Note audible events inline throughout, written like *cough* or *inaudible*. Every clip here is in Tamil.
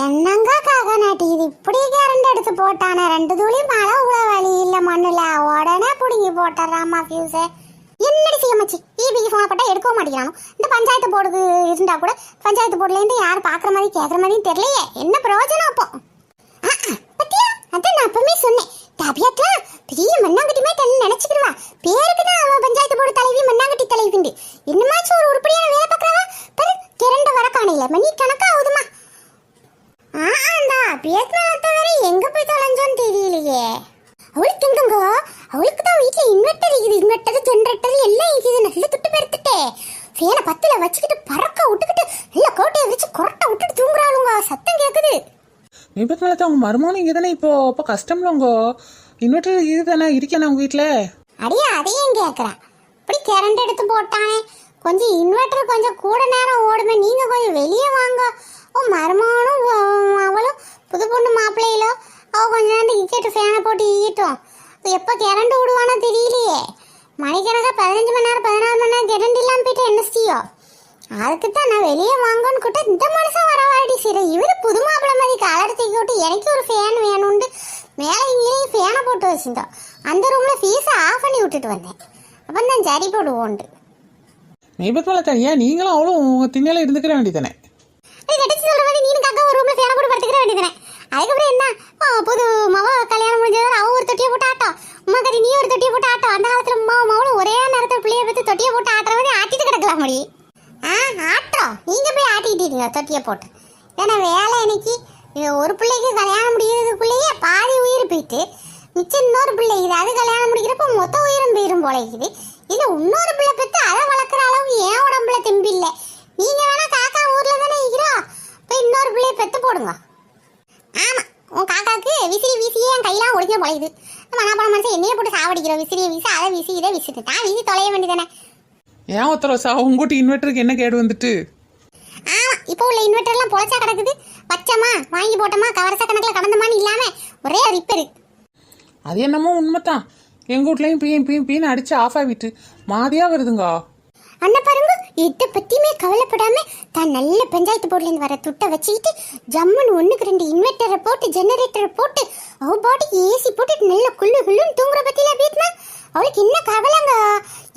என்னங்க காக இது இப்படி கரண்ட் எடுத்து போட்டானே. ரெண்டு துளி மழை உள்ள வழி இல்ல மண்ணுல. உடனே புடுங்கி போட்டுறாமா ஃபியூஸ என்னடி செய்ய மச்சி? ஈபிக்கு ஃபோனை போட்டால் எடுக்கவும் மாட்டேங்கிறானோ? இந்த பஞ்சாயத்து போர்டுக்கு இருந்தா கூட பஞ்சாயத்து போர்டுலேருந்து யார் பாக்குற மாதிரி கேக்குற மாதிரியும் தெரியலையே. என்ன பிரயோஜனம் அப்போ? பத்தியா? அதான் நான் அப்பவுமே சொன்னேன். டபியாத்லாம் பெரிய மண்ணாங்கட்டி மாதிரி தன்னை பேருக்கு தான் அவன் பஞ்சாயத்து போர்டு தலைவி மண்ணா தலைவிண்டு என்னமாச்சும் ஒரு உருப்படியான வேலை பார்க்கறவா பாரு திரண்ட வர காணையில மணி கணக்கா ஆகுதுமா ஆண்டா பேத்மாலத்த வர எங்க போய் தொலைஞ்சோன்னு தெரியலையே அவளுக்கு எங்கங்க அவளுக்கு தான் வீட்ல இன்வெர்டர் இருக்குது இன்வெர்டர் ஜெனரேட்டர் எல்லாம் இருக்குது நல்ல துட்டு பெருத்துட்டே ஃபேனை பத்துல வச்சுக்கிட்டு பறக்க விட்டுக்கிட்டு நல்ல கோட்டையை வச்சு கொரட்டை விட்டுட்டு தூங்குறாளுங்க சத்தம் கேக்குது விபத்து அவங்க மருமகனும் இங்கே தானே இப்போ? அப்போ கஷ்டம்ல உங்க இன்வெர்டர் இது தானே இருக்கேண்ணா உங்கள் வீட்டில் அடியா அதையும் கேக்குறா. இப்படி கரண்ட் எடுத்து போட்டானே. கொஞ்சம் இன்வெர்டர் கொஞ்சம் கூட நேரம் ஓடுமே. நீங்க கொஞ்சம் வெளியே வாங்க. ஓ மருமகனும் அவளும் புது பொண்ணு மாப்பிள்ளையிலோ அவ கொஞ்ச நேரம் கிரிக்கெட் ஃபேனை போட்டு ஈட்டும். எப்போ கரண்ட் விடுவானோ தெரியலையே. மணிக்கணக்காக பதினஞ்சு மணி நேரம் பதினாறு மணி நேரம் கரண்ட் இல்லாமல் போயிட்டு என்ன செய்யும்? அதுக்கு தான் நான் வெளியே வாங்கன்னு கூட்ட இந்த மனுஷன் வரவாடி சரி. இவரு புது மாப்பிள்ளை மாதிரி கலர் தூக்கி விட்டு எனக்கு ஒரு ஃபேன் வேணும்னு மேலே இங்கேயும் ஃபேனை போட்டு வச்சிருந்தோம். அந்த ரூமில் ஃபீஸை ஆஃப் பண்ணி விட்டுட்டு வந்தேன். அப்போ தான் சரி போடுவோன்ட்டு விபத்து மேலே தனியா? நீங்களும் அவளும் உங்கள் திண்ணையில் இருந்துக்கிற வேண்டியதானே அது கடிச்சு சொல்ற மாதிரி நீனு காக்கா ஒரு ரூமில் ஃபேனை போட்டு படுத்துக்கிற வேண்டியதானே அதுக்கப்புறம் என்ன? புது மவ கல்யாணம் முடிஞ்சதால் அவ ஒரு தொட்டியை போட்டு ஆட்டம் உமா கறி நீ ஒரு தொட்டியை போட்டு ஆட்டம் அந்த காலத்தில் உமா மவளும் ஒரே நேரத்தில் பிள்ளைய பற்றி தொட்டியை போட்டு ஆட்டுற மாதிரி ஆட்டிட்டு கிடக்கலாம் முடி. ஆ ஆட்டம் நீங்கள் போய் ஆட்டிக்கிட்டீங்க தொட்டியை போட்டு. ஏன்னா வேலை இன்னைக்கு ஒரு பிள்ளைக்கு கல்யாணம் முடிக்கிறதுக்குள்ளேயே பாதி உயிர் போயிட்டு மிச்சம் இன்னொரு பிள்ளை இது அது கல்யாணம் முடிக்கிறப்ப மொத்த உயிரும் போயிரும் போலைக்குது இது இன்னொரு பிள்ளை பெற்று அதை வளர்க்குற அளவுக்கு ஏன் உடம்புல தெம்பு இல்லை. நீங்கள் வேணா காக்கா ஊரில் தானே இருக்கிறோம். போய் இன்னொரு பிள்ளைய பெற்று போடுங்க. ஆமா உன் காக்காக்கு விசிறி வீசியே என் கையெல்லாம் ஒடிஞ்ச பொழையுது நம்ம நான் போன மனுஷன் என்னையே போட்டு சாவடிக்கிறோம். விசிறியை வீசி அதை வீசி இதை வீசிட்டு தான் வீசி தொலைய வேண்டியதானே ஏன் ஒருத்தர சா உங்ககிட்ட இன்வெர்ட்டருக்கு என்ன கேடு வந்துட்டு? ஆமா இப்போ உள்ள இன்வெர்டர்லாம் பொழைச்சா கிடக்குது. வச்சமா வாங்கி போட்டோமா கவரச கணக்கில் கடந்தமான்னு இல்லாம ஒரே ரிப்பேரு அது என்னமோ உண்மைதான். எங்கள் வீட்லேயும் பீயும் பீயும் பீன்னு அடித்து ஆஃப் ஆகிட்டு மாதியாக வருதுங்க. அண்ணா பாருங்க இதை பத்தியுமே கவலைப்படாம தான் நல்ல பஞ்சாயத்து போர்டுல இருந்து வர துட்டை வச்சுக்கிட்டு ஜம்முன்னு ஒண்ணுக்கு ரெண்டு இன்வெர்டரை போட்டு ஜெனரேட்டரை போட்டு அவ பாட்டுக்கு ஏசி போட்டுட்டு நல்ல குள்ளு குள்ளுன்னு தூங்குற பத்தியில வீட்டுனா அவளுக்கு என்ன கவலைங்க?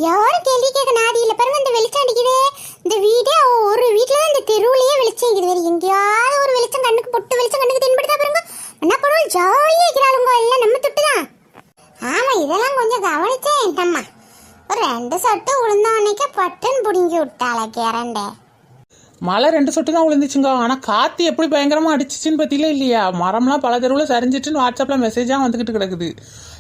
யாரும் கேள்வி கேட்க நாதி பாருங்க இந்த வெளிச்சம் அடிக்குது. இந்த வீடே ஒரு வீட்டில் தான் இந்த தெருவுலேயே வெளிச்சம் இருக்குது வேறு எங்கேயாவது ஒரு வெளிச்சம் கண்ணுக்கு பொட்டு வெளிச்சம் கண்ணுக்கு தென்படுதா பாருங்க. என்ன பண்ணுவோம் ஜாலியாக இருக்கிறாளுங்க. எல்லாம் நம்ம தொட்டு தான். ஆமாம் இதெல்லாம் கொஞ்சம் கவனிச்சேன் என் தம்மா ஒரு ரெண்டு சொட்டு உளுந்த உன்னைக்கு பட்டன் பிடுங்கி விட்டாள கேரண்ட. மழை ரெண்டு சொட்டு தான் விழுந்துச்சுங்க ஆனால் காற்று எப்படி பயங்கரமாக அடிச்சிச்சின்னு பற்றியில இல்லையா? மரம்லாம் பல தெருவில் சரிஞ்சிட்டுன்னு வாட்ஸ்அப்பில் மெசேஜாக வந்துக்கிட்டு கிடக்குது.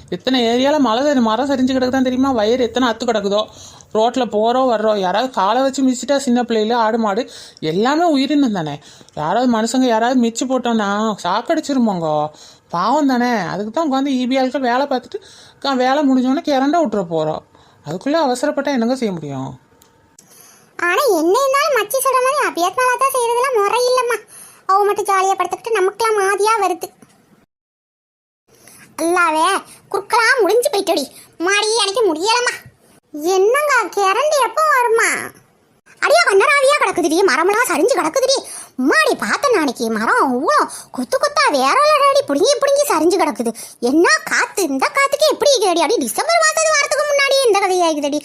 எத்தனை ஏரியாவில் மழை சரி- மரம் சரிஞ்சு கிடக்குதான் தெரியுமா? வயர் எத்தனை அத்து கிடக்குதோ? ரோட்டில் போகிறோம் வர்றோம் யாராவது காலை வச்சு மிதிச்சிட்டா சின்ன பிள்ளையில ஆடு மாடு எல்லாமே உயிரினம் தானே. யாராவது மனுஷங்க யாராவது மிச்சு போட்டோன்னா சாக்கடிச்சிருமோங்க? பாவம் தானே. அதுக்கு தான் உட்காந்து இபி வேலை பார்த்துட்டு வேலை முடிஞ்சோன்னே கிறண்ட விட்டுற போகிறோம் அதுக்குள்ளே அவசரப்பட்டா என்னங்க செய்ய முடியும்? ஆனா என்ன இருந்தாலும் மச்சி சொல்ற மாதிரி அபியத் மேல தான் செய்யறதுலாம் முறை இல்லம்மா அவ மட்டும் ஜாலியா படுத்துக்கிட்டு நமக்குலாம் மாதிரியா வருது. அல்லாவே குறுக்கலாம் முடிஞ்சு போயிட்டோடி. மாடி எனக்கு முடியலம்மா. என்னங்க கரண்ட் எப்போ வருமா அடியா கண்ணராவியா கிடக்குதுடி மரமெல்லாம் சரிஞ்சு கிடக்குதுடி. மாடி பார்த்த நாளைக்கு மரம் ஊழம் கொத்து கொத்தா வேற அடி புடுங்கி புடுங்கி சரிஞ்சு கிடக்குது. என்ன காத்து? இந்த காத்துக்கு எப்படி கேடி அடி டிசம்பர் மாதம் வாரத்துக்கு முன்னாடி இந்த கதையாகுதடி.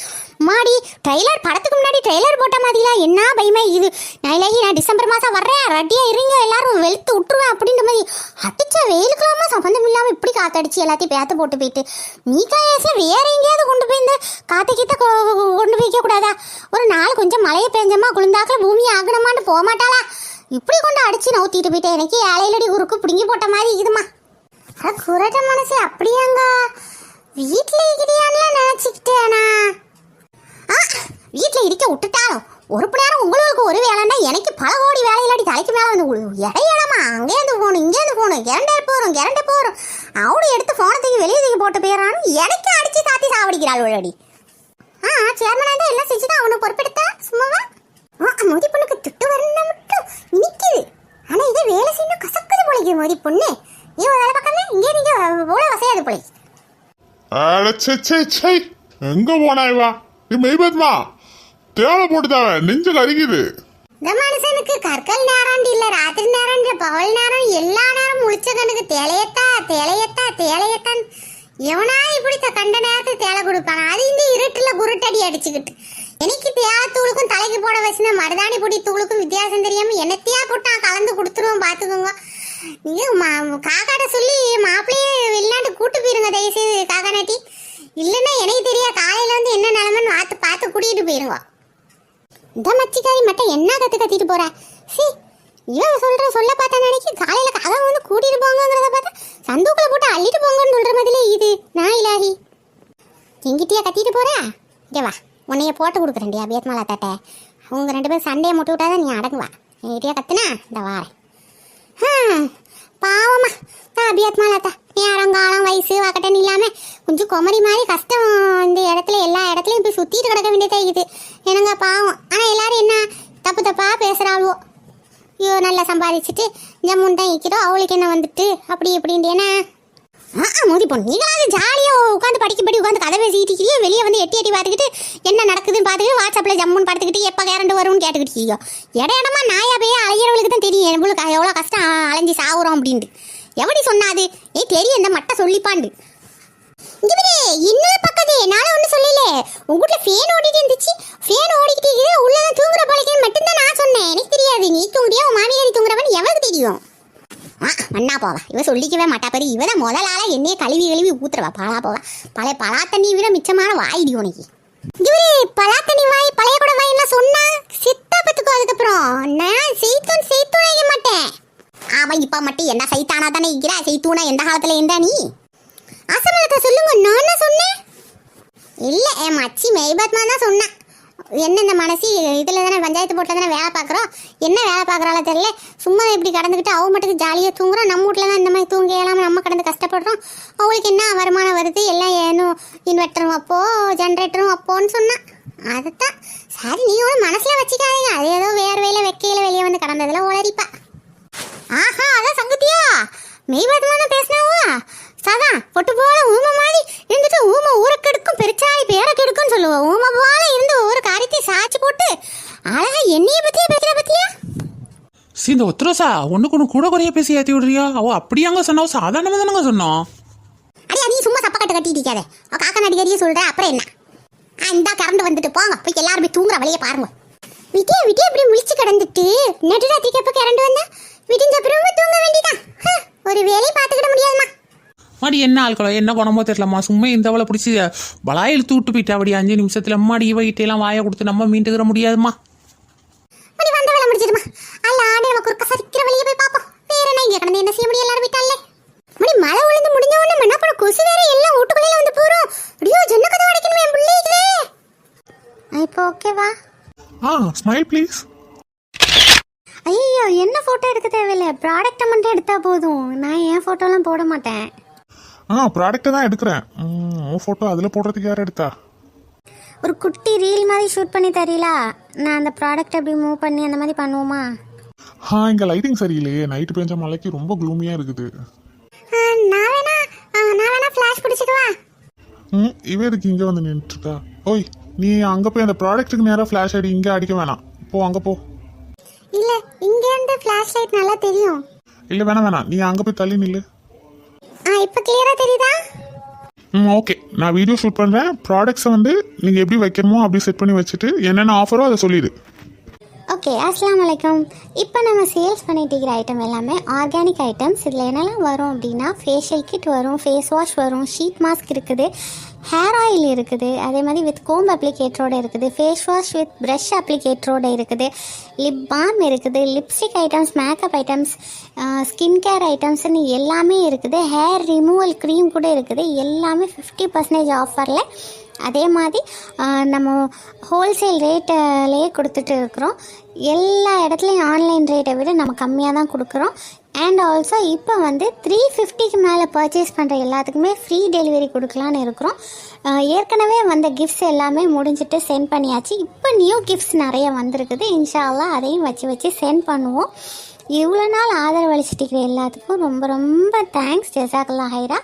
மாடி ட்ரெய்லர் படத்துக்கு முன்னாடி ட்ரெய்லர் போட்ட மாதிரிலாம் என்ன பயமே இது? நைலாகி நான் டிசம்பர் மாதம் வர்றேன். ரெடியாக இருங்க. எல்லாரும் வெளுத்து விட்டுருவேன் அப்படின்ற மாதிரி. அடிச்ச வெயிலுக்கெல்லாமா சம்பந்தம் இல்லாமல் இப்படி காத்தடிச்சு எல்லாத்தையும் பேத்து போட்டு போயிட்டு. மீக்கா ஏச வேற எங்கேயாவது கொண்டு போய் இந்த காத்து கீத்த கொண்டு போய்க்க கூடாதா? ஒரு நாள் கொஞ்சம் மழையை பெஞ்சமா குளிர்ந்தாக்கில் பூமி ஆகணுமான்னு போக மாட்டாளா இப்படி கொண்டு அடிச்சு நவுத்திட்டு போயிட்டேன் எனக்கு ஏழையிலடி குறுக்கு பிடுங்கி போட்ட மாதிரி இதுமா அட குரட்ட மனசு அப்படியாங்க? வீட்டில் இருக்கிறியான்னு நினச்சிக்கிட்டேனா? ஆ வீட்டில் இருக்க விட்டுட்டாலும் ஒரு மணி நேரம் உங்களுக்கு ஒரு வேலைன்னா எனக்கு பல கோடி வேலை இல்லாட்டி தலைக்கு மேலே வந்து விழு. இடையிடமா அங்கேருந்து போகணும் இங்கேருந்து போகணும் கிரண்டே போகிறோம் கிரண்டே போகிறோம் அவடு எடுத்து ஃபோனை தூக்கி வெளியே தூக்கி போட்டு போயிடறானு எனக்கு அடித்து சாத்தி சாவடிக்கிறாள் உள்ளடி. ஆ சேர்மனாக இருந்தால் எல்லாம் செஞ்சுதான் அவனை பொறுப்பெடுத்தா? சும்மாவா? ஆ மோதி பொண்ணுக்கு திட்டு வரணும் நிற்குது ஆனால் இதே வேலை செய்யணும் கசக்குது போலிக்கு மோதி பொண்ணு. நீ ஒரு வேலை பார்க்காம இங்கே நீங்கள் போல வசையாது போலி எங்க போனா இவா? இது மெய்பத்மா தேவை போட்டுதாவ நெஞ்சு கருகிது. இந்த மனுஷனுக்கு கற்கள் நேரம் இல்ல ராத்திரி நேரம் இல்ல பகல் நேரம் எல்லா நேரம் முழிச்ச கண்ணுக்கு தேலையத்தா தேலையத்தா தேலையத்தான் எவனா இப்படி கண்ட நேரத்துக்கு தேலை கொடுப்பான்? அது இந்த இருட்டுல குருட்டடி அடிச்சுக்கிட்டு. எனக்கு தேவை தூளுக்கும் தலைக்கு போட வச்சுனா மருதாணி பொடி தூளுக்கும் வித்தியாசம் தெரியாம என்னத்தையா போட்டான் கலந்து கொடுத்துருவோம் பாத்துக்கோங்க. நீங்க மா- காக்காட்ட சொல்லி மாப்பிள்ளையே வெளிநாட்டு கூட்டு போயிருங்க தயவுசெய்து காக்கா நாட்டி. இல்லைன்னா எனக்கு தெரியா காலையில வந்து என்ன நிலமன்னு பார்த்து பார்த்து கூட்டிகிட்டு போயிருங்க. இந்த மச்சிக்காரி மட்டும் என்ன கத்து கத்திட்டு போற? சி இவன் சொல்ற சொல்ல பார்த்தா நினைக்கி காலையில கதை வந்து கூட்டிட்டு போங்கிறத பார்த்தா சந்தூக்குல போட்டு அள்ளிட்டு போங்கன்னு சொல்ற மாதிரிலே இது. நான் இலாகி எங்கிட்டயா கத்திட்டு போறா? இங்கே வா. உன்னைய போட்டு கொடுக்குறேன்டியா அபியத் மாலா தாட்ட ரெண்டு பேரும் சண்டையை முட்டு விட்டாதான் நீ அடங்குவா. என்கிட்டயா கத்துனா இந்த வாரேன். ஹம், பாவமா. தான் நீ லதா நேரங்காலம் வயசு வக்கட்டன் இல்லாமல் கொஞ்சம் குமரி மாதிரி கஷ்டம் இந்த இடத்துல எல்லா இடத்துலையும் போய் சுற்றிட்டு கிடக்க வேண்டியதாக இருக்குது. என்னங்க பாவம். ஆனால் எல்லாரும் என்ன தப்பு தப்பா பேசுகிறாள்வோ ஐயோ நல்லா சம்பாதிச்சுட்டு ஜம்முன் தான் இருக்கிறோம் அவளுக்கு என்ன வந்துட்டு? அப்படி இப்படின்ட்டு ஏன்னா மோதி பொண்ணு. நீங்களாவது ஜாலியாக உட்காந்து படிக்கப்படி உட்காந்து கதை பேசிக்கிட்டு இருக்கீங்க வெளியே வந்து எட்டி எட்டி பார்த்துக்கிட்டு என்ன நடக்குதுன்னு பார்த்துக்கிட்டு வாட்ஸ்அப்பில் ஜம்முன்னு படுத்துக்கிட்டு எப்போ கேரண்ட் வரும்னு கேட்டுக்கிட்டு இருக்கீங்க. இட இடமா நாயா போய் அலையிறவளுக்கு தான் தெரியும். எவ்வளோ எவ்வளோ கஷ்டம் அலைஞ்சு சாகுறோம் அப்படின்ட்டு. எப்படி சொன்னாது ஏ தெரியும் இந்த மட்டை சொல்லிப்பாண்டு இங்கே இன்னொரு பக்கத்து. என்னால் ஒன்றும் சொல்லல. உங்க வீட்ல ஃபேன் ஓடிட்டு இருந்துச்சு. ஃபேன் ஓடிக்கிட்டு இருக்குது. உள்ள தான் தூங்குற போலக்கேன்னு மட்டும்தான் நான் சொன்னேன். எனக்கு தெரியாது. நீ தூங்குறியா? உன் மாமியாரி தூங்குறவன் எவனுக்கு தெரியும்? மண்ணா போவா. இவ சொல்லிக்கவே மாட்டா. பெரிய இவ தான் ஆளா என்னையே கழுவி கழுவி ஊத்துறவா. பழா போவா. பழைய பலா தண்ணி விட மிச்சமான வாயிடி உனக்கு. இவரு பலா தண்ணி வாய் பழைய கூட வாயிலாம் சொன்னா? சித்தா பத்துக்கோ அதுக்கப்புறம். நான் செய்தூன் செய்தூன் செய்ய மாட்டேன். அவன் இப்ப மட்டும் என்ன சைத்தானா தானே இருக்கிறா? செய்தூனா எந்த காலத்துல இருந்தா நீ? அசமலத்தை சொல்லுங்க நான் என்ன சொன்னேன்? இல்லை என் மச்சி மெய்பத்மா தான் சொன்னேன் என்ன இந்த மனசி? இதில் தானே பஞ்சாயத்து போட்டில் தானே வேலை பார்க்குறோம். என்ன வேலை பார்க்குறாளோ தெரியல. சும்மா இப்படி கடந்துக்கிட்டு அவ மட்டும் ஜாலியாக தூங்குறோம். நம்ம வீட்டில் தான் இந்த மாதிரி தூங்க இல்லாமல் நம்ம கடந்து கஷ்டப்படுறோம். அவளுக்கு என்ன வருமானம் வருது? எல்லாம் ஏனும் இன்வெர்ட்டரும் அப்போது ஜென்ரேட்டரும் அப்போன்னு சொன்னான் அதுதான் சரி நீ ஒன்றும் மனசில் வச்சுக்காதீங்க. அது ஏதோ வேர்வையில் வெக்கையில் வெளியே வந்து கடந்ததில் உளறிப்பா ஆஹா அதான் சங்கத்தியா? மெய்வாதமான பேசினாவா? சதா பொட்டு போல ஊமை மாதிரி இருந்துட்டு ஊமை ஊரை கெடுக்கும் பெருச்சாய் பேரை கெடுக்கும்னு சொல்லுவோம் ஊமை போல இருந்து ஒரு காரியத்தை சாய்ச்சி போட்டு அழகா என்னைய பத்தியா பேசுற பத்தியா? சி இந்த ஒத்துரோசா ஒன்றுக்கு ஒன்று கூட குறைய பேசி ஏற்றி விடுறியா? அவ அப்படி அங்கே சொன்னாவோ சாதாரணமாக தானங்க சொன்னோம் அடி நீ சும்மா சப்ப கட்ட கட்டிட்டு இருக்காத காக்கா நடிகரியே சொல்ற அப்புறம் என்ன? ஆ இந்தா கறந்து வந்துட்டு போங்க. போய் எல்லாரும் போய் தூங்குற வழியை பாருங்க. விட்டியா விட்டியா இப்படி முழிச்சு கிடந்துட்டு நடுராத்திரிக்கு எப்போ கரண்ட் வந்தா? விடிஞ்ச பிறகு தூங்க வேண்டியதான் ஒரு வேலையை பார்த்துக்கிட முடியாதுமா மாடி என்ன ஆட்களோ என்ன குணமோ தெரியலம்மா. சும்மா இந்த அவளை பிடிச்சி பலாய் இழுத்து விட்டு போயிட்டா அப்படி அஞ்சு நிமிஷத்துல. அம்மாடி இவகிட்டெல்லாம் வாயை கொடுத்து நம்ம மீண்டுக்கிற முடியாதுமா என்ன? இங்க கடந்து என்ன செய்ய முடியும்? எல்லாரும் விட்டாலே மணி மழை விழுந்து முடிஞ்ச உடனே மண்ணா கூட கொசு வேற எல்லாம் வீட்டுக்குள்ளே வந்து போறோம். அப்படியோ ஜன்ன கதை அடைக்கணுமே என் பிள்ளைகளே இப்போ ஓகேவா ஆ ஸ்மைல் ப்ளீஸ் ஐயோ என்ன போட்டோ எடுக்க தேவையில்ல? ப்ராடக்ட்டை மட்டும் எடுத்தா போதும். நான் என் போட்டோலாம் போட மாட்டேன்? ஆ ப்ராடக்ட்டை தான் எடுக்கிறேன். உன் ஃபோட்டோ அதில் போடுறதுக்கு யார் எடுத்தா? ஒரு குட்டி ரீல் மாதிரி ஷூட் பண்ணி தரீங்களா நான் அந்த ப்ராடக்ட் அப்படி மூவ் பண்ணி அந்த மாதிரி பண்ணுவோமா? ஆ இங்கே லைட்டிங் சரியில்லையே. நைட்டு பெஞ்ச மழைக்கு ரொம்ப க்ளூமியாக இருக்குது. நான் வேணா நான் வேணா ஃப்ளாஷ் பிடிச்சிக்கவா ம் இவ எதுக்கு இங்கே வந்து நின்றுட்டுருக்கா ஓய் நீ அங்கே போய் அந்த ப்ராடக்ட்டுக்கு நேராக ஃப்ளாஷ் அடி இங்கே அடிக்க வேணாம். போ அங்கே போ. இல்ல இங்க இருந்து ஃப்ளாஷ் லைட் நல்லா தெரியும். இல்லை வேணாம் வேணாம். நீ அங்கே போய் தள்ளி நில்லு. ஆ இப்போ கிளியரா தெரியுதா? ம் ஓகே நான் வீடியோ ஷூட் பண்ணுறேன் ப்ராடக்ட்ஸை வந்து நீங்கள் எப்படி வைக்கணுமோ அப்படி செட் பண்ணி வச்சுட்டு என்னென்ன ஆஃபரோ அதை சொல்லிடு. ஓகே அஸ்ஸலாமு அலைக்கும். இப்போ நம்ம சேல்ஸ் பண்ணிட்டு இருக்கிற ஐட்டம் எல்லாமே ஆர்கானிக் ஐட்டம்ஸ் இதில் என்னெல்லாம் வரும் அப்படின்னா ஃபேஷியல் கிட் வரும் ஃபேஸ் வாஷ் வரும் ஷீட் மாஸ்க் இருக்குது. ஹேர் ஆயில் இருக்குது அதே மாதிரி வித் கோம்ப் அப்ளிகேட்டரோட இருக்குது ஃபேஸ் வாஷ் வித் ப்ரஷ் அப்ளிகேட்டரோட இருக்குது லிப் பாம் இருக்குது lipstick items makeup items skin care ஐட்டம்ஸ்னு எல்லாமே இருக்குது. ஹேர் ரிமூவல் க்ரீம் கூட இருக்குது. எல்லாமே ஃபிஃப்டி பர்சன்டேஜ் ஆஃபரில் அதே மாதிரி நம்ம ஹோல்சேல் ரேட்டிலே கொடுத்துட்டு இருக்கிறோம். எல்லா இடத்துலையும் ஆன்லைன் ரேட்டை விட நம்ம கம்மியாக தான் கொடுக்குறோம். அண்ட் ஆல்சோ இப்போ வந்து த்ரீ ஃபிஃப்டிக்கு மேலே பர்ச்சேஸ் பண்ணுற எல்லாத்துக்குமே ஃப்ரீ டெலிவரி கொடுக்கலான்னு இருக்கிறோம். ஏற்கனவே வந்த கிஃப்ட்ஸ் எல்லாமே முடிஞ்சிட்டு சென்ட் பண்ணியாச்சு. இப்போ நியூ கிஃப்ட்ஸ் நிறைய வந்திருக்குது. இன்ஷால்லாம் அதையும் வச்சு வச்சு சென்ட் பண்ணுவோம். இவ்வளோ நாள் ஆதரவு அளிச்சிட்டு எல்லாத்துக்கும் ரொம்ப ரொம்ப தேங்க்ஸ் ஜெசாக்கல்லா ஹைரா.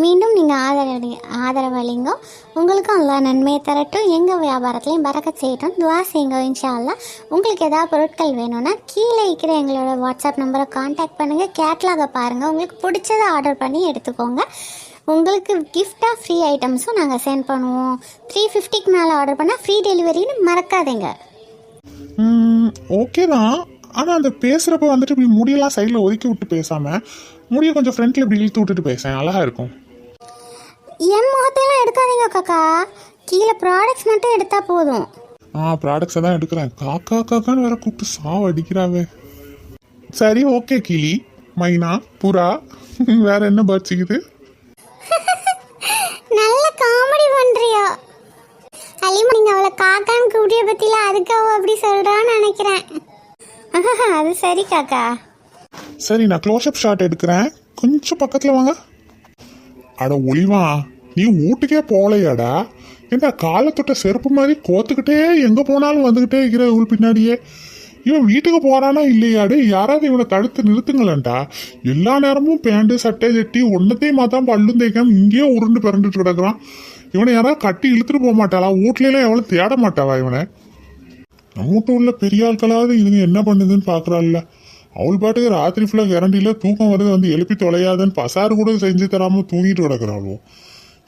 மீண்டும் நீங்கள் ஆதரவு ஆதரவளிங்க உங்களுக்கும் எல்லா நன்மையை தரட்டும். எங்கள் வியாபாரத்துலையும் பறக்க செய்யட்டும். துவா செய்யுங்க இன்ஷா உங்களுக்கு ஏதாவது பொருட்கள் வேணும்னா கீழே இருக்கிற எங்களோட வாட்ஸ்அப் நம்பரை காண்டாக்ட் பண்ணுங்கள் கேட்லாகை பாருங்கள் உங்களுக்கு பிடிச்சதை ஆர்டர் பண்ணி எடுத்துக்கோங்க. உங்களுக்கு கிஃப்டாக ஃப்ரீ ஐட்டம்ஸும் நாங்கள் சென்ட் பண்ணுவோம். த்ரீ ஃபிஃப்டிக்கு மேலே ஆர்டர் பண்ணால் ஃப்ரீ டெலிவரின்னு மறக்காதீங்க. ஓகே தான். ஆனால் அந்த பேசுகிறப்ப வந்துட்டு இப்படி முடியெல்லாம் சைடில் ஒதுக்கி விட்டு பேசாமல் முடிய கொஞ்சம் ஃப்ரண்ட்டில் இப்படி இழுத்து விட்டுட்டு பேசேன் அழகா இருக்கும். என் முகத்தையெல்லாம் எடுக்காதீங்க காக்கா. கீழே ப்ராடக்ட்ஸ் மட்டும் எடுத்தால் போதும். ஆ ப்ராடக்ட்ஸை தான் எடுக்கிறேன். காக்கா காக்கான்னு வேற கூப்பிட்டு சாவ அடிக்கிறாவே சரி ஓகே கிளி. மைனா புறா. *laughs* வேற என்ன இருக்குது? *laughs* நல்ல காமெடி பண்றியா. அலிமா நீங்க அவளை காக்கான்னு கூப்பிட்டிய பத்தில அதுக்கு அவ அப்படி சொல்றான்னு நினைக்கிறேன். *laughs* அது சரி காக்கா. சரி நான் க்ளோஸ்அப் ஷாட் எடுக்கிறேன். கொஞ்சம் பக்கத்தில் வாங்க. அட ஒளிவா. நீ வீட்டுக்கே போகலையாடா. என்ன காலத்தொட்ட செருப்பு மாதிரி கோத்துக்கிட்டே எங்கே போனாலும் வந்துக்கிட்டே இருக்கிற உள் பின்னாடியே. இவன் வீட்டுக்கு போகிறானா இல்லையாடு யாராவது இவனை தடுத்து நிறுத்துங்களேன்டா. எல்லா நேரமும் பேண்ட்டு சட்டை ஜட்டி ஒன்றத்தையும் மாத்தான் பல்லும் தேய்க்காம இங்கேயே உருண்டு பிறண்டுட்டு கிடக்குறான். இவனை யாராவது கட்டி இழுத்துட்டு போக மாட்டாளா? வீட்லாம் எவ்வளோ தேட மாட்டாவா இவனை? நம்ம வீட்டு உள்ள பெரிய ஆட்களாவது இதுங்க என்ன பண்ணுதுன்னு பார்க்குறாள்ல அவள் பாட்டுக்கு ராத்திரி ஃபுல்லாக கரண்டியில் தூக்கம் வருது வந்து எழுப்பி தொலையாதுன்னு பசாறு கூட செஞ்சு தராமல் தூங்கிட்டு கிடக்குறாளோ.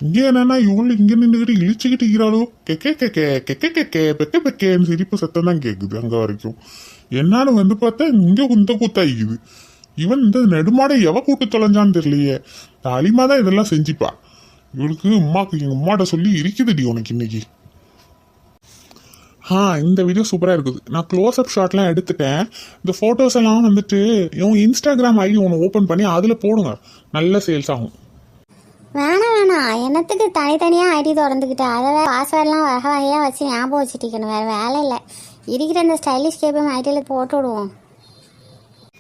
இங்கே என்னன்னா இவள் இங்கே நின்றுக்கிட்டு இழிச்சுக்கிட்டு இருக்கிறாளோ. கெக்கே கெக்கே கெக்கே கெக்கே பெக்கே பெக்கேன்னு சிரிப்பு சத்தம் தான் கேட்குது அங்கே வரைக்கும். என்னான்னு வந்து பார்த்தா இங்கே குந்த கூத்தாயிக்குது இவன் இந்த நெடுமாடை எவ கூட்டு தொலைஞ்சான்னு தெரியலையே. அலிமா தான் இதெல்லாம் செஞ்சுப்பா. இவளுக்கு அம்மாக்கு எங்கள் உம்மாட்ட சொல்லி இருக்குதுடி உனக்கு இன்னைக்கு. ஆ இந்த வீடியோ சூப்பராக இருக்குது. நான் க்ளோஸ்அப் ஷாட்லாம் எடுத்துட்டேன். இந்த ஃபோட்டோஸ் எல்லாம் வந்துட்டு இவங்க இன்ஸ்டாகிராம் ஐடி ஒன்று ஓப்பன் பண்ணி அதில் போடுங்க. நல்ல சேல்ஸ் ஆகும். வேணாம் வேணாம். என்னத்துக்கு தனித்தனியாக ஐடி திறந்துக்கிட்டு அதை வேறு பாஸ்வேர்ட்லாம் வகை வகையாக வச்சு ஞாபகம் வச்சுட்டிக்கணும். வேறு வேலை இல்லை. இருக்கிற இந்த ஸ்டைலிஷ் கேப்பம் ஐடியில் போட்டு விடுவோம்.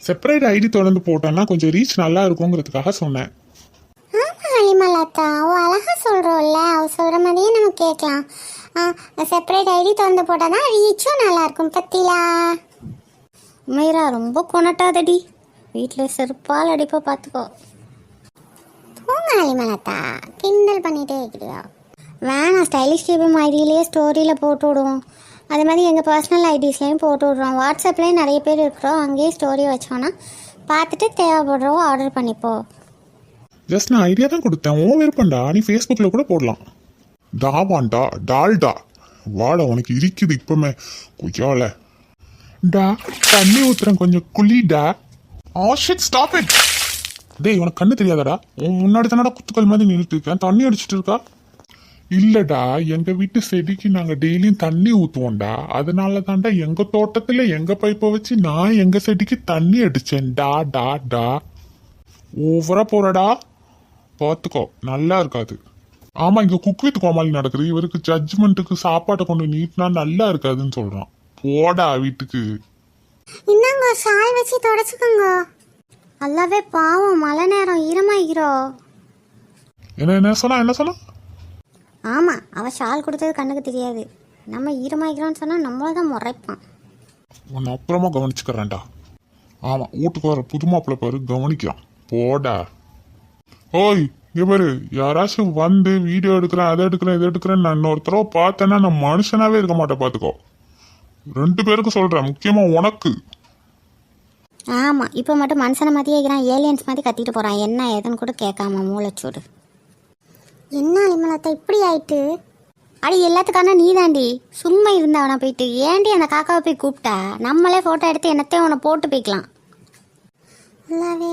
செப்பரேட் ஐடி தொடர்ந்து போட்டோன்னா கொஞ்சம் ரீச் நல்லா இருக்குங்கிறதுக்காக சொன்னேன். ஆமாம் அலிமலாத்தா அவ அழகா சொல்கிறோம்ல அவ சொல்கிற மாதிரியே நம்ம கேட்கலாம். செப்பரேட் ஐடி திறந்து போட்டால் தான் ரீச்சும் நல்லாயிருக்கும் பத்திலா? மீரா ரொம்ப கொணட்டாதடி. வீட்டில் செருப்பால் அடிப்ப பார்த்துக்கோ. தூங்க மலத்தா? கிண்டல் பண்ணிகிட்டே இருக்கிறியா? வேணாம் ஸ்டைலிஷ் கேபிஎம் ஐடியிலேயே ஸ்டோரியில் போட்டு விடுவோம். அது மாதிரி எங்கள் பர்சனல் ஐடிஸ்லேயும் போட்டு விட்றோம். வாட்ஸ்அப்லேயும் நிறைய பேர் இருக்கிறோம். அங்கேயே ஸ்டோரி வச்சோன்னா பார்த்துட்டு தேவைப்படுறவோ ஆர்டர் பண்ணிப்போம் ஜஸ்ட் நான் ஐடியா தான் கொடுத்தேன். ஓ விருப்பம்டா. நீ ஃபேஸ்புக்கில் கூட போடலாம். டாவான்டா டால்டா. வாடா உனக்கு இருக்குது இப்பமே. கொய்யால. டா தண்ணி ஊத்துறேன் கொஞ்சம். குளிடா ஆ ஷிட் ஸ்டாப் இட் டேய் உனக்கு கண்ணு தெரியாதாடா. உன் முன்னாடி தானடா குத்துக்கள் மாதிரி நின்றுட்டு இருக்கேன் தண்ணி அடிச்சிட்டு இருக்கா? இல்லடா எங்க வீட்டு செடிக்கு நாங்க டெய்லியும் தண்ணி ஊத்துவோம்டா. அதனால தான்டா எங்க தோட்டத்துல எங்க பைப்பை வச்சு நான் எங்க செடிக்கு தண்ணி அடிச்சேன். டா டா டா. ஓவரா போறடா. பார்த்துக்கோ நல்லா இருக்காது. ஆமா இங்க குக் வித் கோமாளி நடக்குது. இவருக்கு ஜட்ஜ்மெண்ட்டுக்கு சாப்பாட்டை கொண்டு நீட்டினா நல்லா இருக்காதுன்னு சொல்றான். போடா வீட்டுக்கு. இந்தாங்க ஷால் வச்சு தொடச்சுக்கோங்க. அல்லாவே பாவம் மழை நேரம் ஈரமாகிறோ என்ன என்ன சொன்னா என்ன சொன்னா? ஆமாம் அவள் ஷால் கொடுத்தது கண்ணுக்கு தெரியாது. நம்ம ஈரமாகிறோன்னு சொன்னால் நம்மள தான் முறைப்பான். உன்னை அப்புறமா கவனிச்சுக்கிறேன்டா. ஆமா வீட்டுக்கு வர புது மாப்பிள்ளை பாரு கவனிக்கிறான். போடா. ஓய் பாரு யாராச்சும் வந்து வீடியோ எடுக்கிறேன் அதை எடுக்கிறேன் இதை எடுக்கிறேன் நான் இன்னொரு தடவை பார்த்தேன்னா நான் மனுஷனாவே இருக்க மாட்டேன் பார்த்துக்கோ. ரெண்டு பேருக்கு சொல்றேன் முக்கியமா உனக்கு. ஆமாம் இப்போ மட்டும் மனுஷனை மாதிரியே இருக்கிறான் ஏலியன்ஸ் மாதிரி கத்திட்டு போகிறான் என்ன ஏதுன்னு கூட கேட்காம மூளைச்சூடு. என்ன அலிமலத்தை இப்படி ஆயிட்டு? அடி எல்லாத்துக்கான நீ தாண்டி சும்மா இருந்தவனா போயிட்டு. ஏண்டி அந்த காக்காவை போய் கூப்பிட்டா? நம்மளே ஃபோட்டோ எடுத்து என்னத்தையும் உன்னை போட்டு போய்க்கலாம். நல்லாவே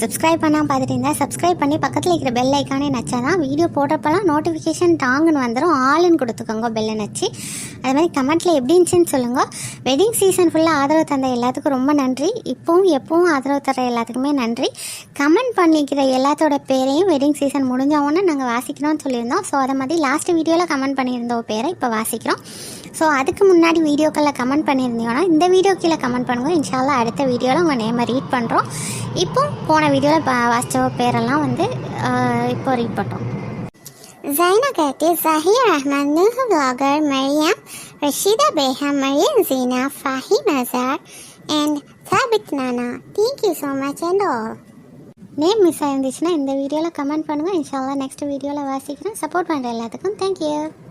சப்ஸ்கிரைப் பண்ணால் பார்த்துட்டு இருந்தால் சப்ஸ்கிரைப் பண்ணி பக்கத்தில் இருக்கிற பெல் ஐக்கானே நச்சாதான் வீடியோ போடுறப்பெல்லாம் நோட்டிஃபிகேஷன் டாங்குன்னு வந்துடும் ஆளுன்னு கொடுத்துக்கோங்க பெல்லை நச்சு. அது மாதிரி கமெண்ட்டில் எப்படி இருந்துச்சுன்னு சொல்லுங்கள் வெட்டிங் சீசன் ஃபுல்லாக ஆதரவு தந்த எல்லாத்துக்கும் ரொம்ப நன்றி. இப்போவும் எப்பவும் ஆதரவு தர எல்லாத்துக்குமே நன்றி. கமெண்ட் பண்ணிக்கிற எல்லாத்தோட பேரையும் வெட்டிங் சீசன் முடிஞ்ச உடனே நாங்கள் வாசிக்கிறோம்னு சொல்லியிருந்தோம். ஸோ அதை மாதிரி லாஸ்ட் வீடியோவில் கமெண்ட் பண்ணியிருந்த பேரை இப்போ வாசிக்கிறோம். ஸோ அதுக்கு முன்னாடி வீடியோக்களில் கமெண்ட் பண்ணியிருந்தீங்கன்னா இந்த வீடியோ கீழே கமெண்ட் பண்ணுங்கள் இன்ஷால்லாம் அடுத்த வீடியோவில் உங்கள் நேமை ரீட் பண்ணுறோம் இப்போ போன வீடியோவில் வாசித்த பேரெல்லாம் வந்து இப்போ ரீட் பண்ணுறோம் ஜைனா கேட்டி ஜஹீர் அஹ்மத் நூஹு vlogger மரியம் ரஷீதா பேஹா மரியம் ஜீனா ஃபஹி மசார் அண்ட் சாபித் நானா. Thank you so much and all name miss ஆயிருந்துச்சுன்னா இந்த வீடியோவில் கமெண்ட் பண்ணுங்கள் இன்ஷால்லா நெக்ஸ்ட் வீடியோவில் வாசிக்கிறேன் சப்போர்ட் பண்ணுற எல்லாத்துக்கும் தேங்க்யூ